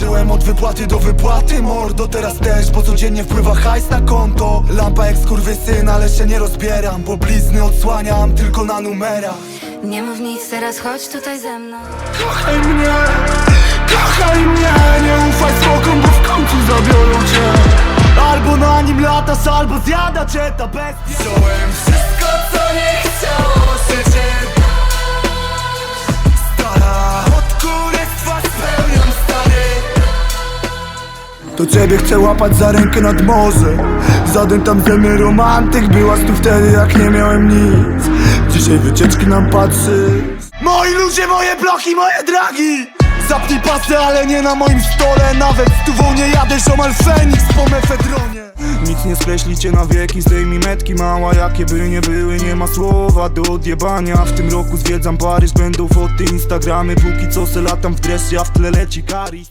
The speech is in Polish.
Żyłem od wypłaty do wypłaty Mordo teraz też, bo codziennie wpływa hajs na konto. Lampa jak skurwysyn, ale się nie rozbieram Bo blizny odsłaniam tylko na numerach. Nie mów nic, teraz chodź tutaj ze mną. Kochaj mnie, kochaj mnie Nie ufaj smokom, bo w końcu zabiorą cię. Albo na nim latasz, albo zjada cię ta bestia. Wziąłem wszystko, To ciebie chcę łapać za rękę nad morze. Żaden tam ze mnie romantyk Byłaś tu wtedy jak nie miałem nic. Dzisiaj wycieczki nam patrzy. Moi ludzie, moje blochy, moje dragi. Zapnij pasy, ale nie na moim stole. Nawet z tuwą nie jadę, ziomal Feniks po mefedronie. Nic nie skreślicie na wieki, zdejmij metki mała Jakie by nie były, nie ma słowa do odjebania. W tym roku zwiedzam Paryż, będą foty, instagramy. Póki co se latam w dresie, a w tle leci Karis